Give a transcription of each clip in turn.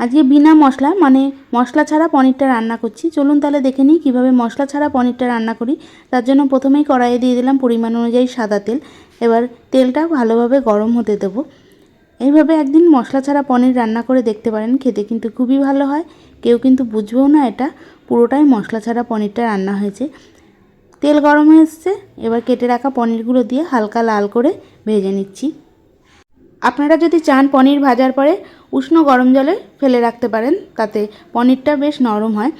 আজকে বিনা মশলা মানে মশলা ছাড়া পনিরটা রান্না করছি। চলুন তাহলে দেখে নিই কীভাবে মশলা ছাড়া পনিরটা রান্না করি। তার জন্য প্রথমেই কড়াইয়ে দিয়ে দিলাম পরিমাণ অনুযায়ী সাদা তেল। এবার তেলটা ভালোভাবে গরম হতে দেবো। এইভাবে একদিন মশলা ছাড়া পনির রান্না করে দেখতে পারেন, খেতে কিন্তু খুবই ভালো হয়। কেউ কিন্তু বুঝবেও না এটা, পুরোটাই মশলা ছাড়া পনিরটা রান্না হয়েছে। তেল গরম হয়ে এসছে, এবার কেটে রাখা পনিরগুলো দিয়ে হালকা লাল করে ভেজে নিচ্ছি। আপনারা যদি চান পনির ভাজার পরে উষ্ণ গরম জলে ফেলে রাখতে পারেন, তাতে পনিরটা বেশ নরম হয়।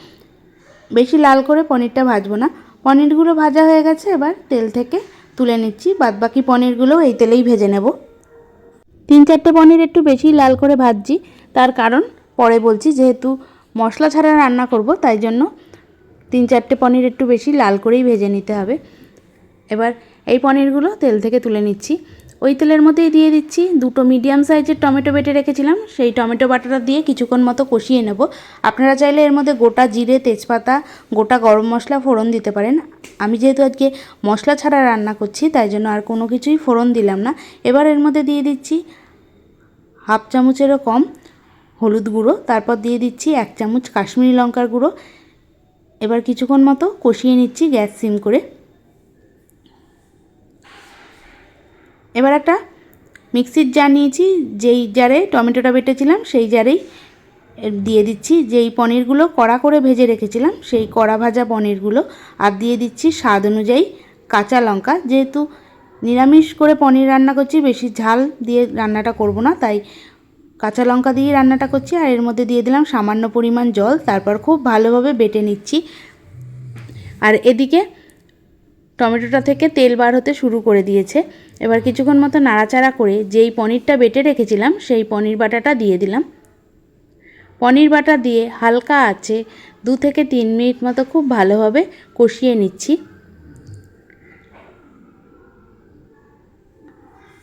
বেশি লাল করে পনিরটা ভাজবো না। পনিরগুলো ভাজা হয়ে গেছে, এবার তেল থেকে তুলে নিচ্ছি। বাদবাকি পনিরগুলোও এই তেলেই ভেজে নেব। তিন চারটে পনির একটু বেশি লাল করে ভাজছি। তার কারণ পরে বলছি, যেহেতু মশলা ছাড়া রান্না করব, তাই জন্য তিন চারটে পনির একটু বেশি লাল করেই ভেজে নিতে হবে। এবার এই পনিরগুলো তেল থেকে তুলে নিচ্ছি। ওই তেলের মধ্যেই দিয়ে দিচ্ছি। দুটো মিডিয়াম সাইজের টমেটো বেটে রেখেছিলাম। সেই টমেটো বাটাটা দিয়ে কিছুক্ষণ মতো কষিয়ে নেব। আপনারা চাইলে এর মধ্যে গোটা জিরে, তেজপাতা, গোটা গরম মশলা, ফোড়ন দিতে পারেন। আমি যেহেতু আজকে মশলা ছাড়া রান্না করছি, তাই জন্য আর কোনো কিছুই ফোড়ন দিলাম না। এবার এর মধ্যে দিয়ে দিচ্ছি হাফ চামচেরও কম হলুদ গুঁড়ো। তারপর দিয়ে দিচ্ছি এক চামচ কাশ্মীরি লঙ্কার গুঁড়ো। এবার কিছুক্ষণ মতো কষিয়ে নিচ্ছি গ্যাস সিম করে। এবার একটা মিক্সির জার নিয়েছি, যেই জারে টমেটোটা বেটেছিলাম, সেই জারেই দিয়ে দিচ্ছি। যেই পনিরগুলো কড়া করে ভেজে রেখেছিলাম, সেই কড়া ভাজা পনিরগুলো আর দিয়ে দিচ্ছি স্বাদ অনুযায়ী কাঁচা লঙ্কা। যেহেতু নিরামিষ করে পনির রান্না করছি, বেশি ঝাল দিয়ে রান্নাটা করব না, তাই কাঁচা লঙ্কা দিয়ে রান্নাটা করছি। আর এর মধ্যে দিয়ে দিলাম সামান্য পরিমাণ জল, তারপর খুব ভালোভাবে বেটে নিচ্ছি। আর এদিকে টমেটোটা থেকে তেল বার হতে শুরু করে দিয়েছে। এবার কিছুক্ষণ মতো নাড়াচাড়া করে যেই পনিরটা বেটে রেখেছিলাম, সেই পনির বাটাটা দিয়ে দিলাম। পনির বাটা দিয়ে হালকা আছে, দু থেকে তিন মিনিট মতো খুব ভালোভাবে কষিয়ে নিচ্ছি।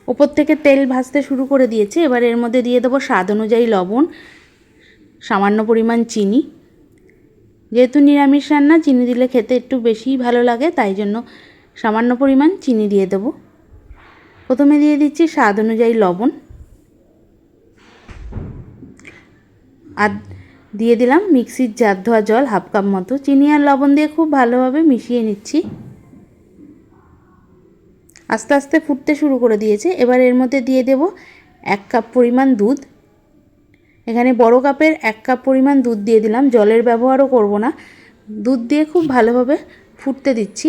ওপর থেকে তেল ভাজতে শুরু করে দিয়েছে। এবার এর মধ্যে দিয়ে দেবো স্বাদ অনুযায়ী লবণ, সামান্য পরিমাণ চিনি। যেহেতু নিরামিষ রান্না, চিনি দিলে খেতে একটু বেশিই ভালো লাগে, তাই জন্য সামান্য পরিমাণ চিনি দিয়ে দেবো। প্রথমে দিয়ে দিচ্ছি স্বাদ অনুযায়ী লবণ। আর দিয়ে দিলাম মিক্সির জার ধোয়া জল, হাফ কাপ মতো। চিনি আর লবণ দিয়ে খুব ভালোভাবে মিশিয়ে নিচ্ছি। আস্তে আস্তে ফুটতে শুরু করে দিয়েছে। এবার এর মধ্যে দিয়ে দেব এক কাপ পরিমাণ দুধ। এখানে বড় কাপের এক কাপ পরিমাণ দুধ দিয়ে দিলাম। জলের ব্যবহারও করব না। দুধ দিয়ে খুব ভালোভাবে ফুটতে দিচ্ছি।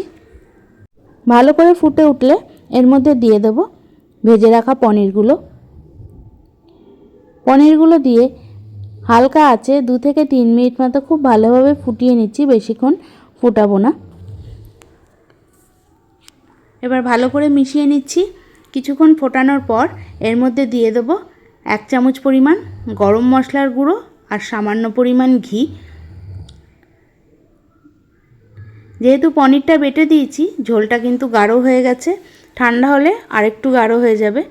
ভালো করে ফুটে উঠলে এর মধ্যে দিয়ে দেব ভেজে রাখা পনিরগুলো। পনিরগুলো দিয়ে হালকা আছে দু থেকে তিন মিনিট মতো খুব ভালোভাবে ফুটিয়ে নিচ্ছি, বেশিক্ষণ ফুটাবো না। এবার ভালো করে মিশিয়ে নিচ্ছি। কিছুক্ষণ ফোটানোর পর এর মধ্যে দিয়ে দেবো এক চামচ পরিমাণ গরম মশলার গুঁড়ো আর সামান্য পরিমাণ ঘি। যেহেতু পনিরটা বেটে দিয়েছি, ঝোলটা কিন্তু গাঢ় হয়ে গেছে। ঠান্ডা হলে আরেকটু গাঢ় হয়ে যাবে।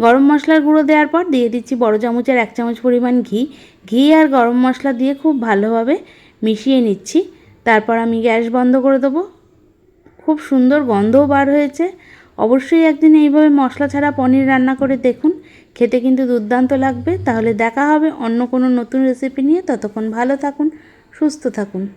গরম মশলার গুঁড়ো দেওয়ার পর দিয়ে দিচ্ছি বড় চামচের এক চামচ পরিমাণ ঘি। ঘি আর গরম মশলা দিয়ে খুব ভালোভাবে মিশিয়ে নিচ্ছি। তারপর আমি গ্যাস বন্ধ করে দেবো। খুব সুন্দর গন্ধও বার হয়েছে। অবশ্যই একদিন এইভাবে মশলা ছাড়া পনির রান্না করে দেখুন। খেতে কিন্তু দুর্দান্ত লাগবে। তাহলে দেখা হবে অন্য কোনো নতুন রেসিপি নিয়ে। ততক্ষণ ভালো থাকুন, সুস্থ থাকুন।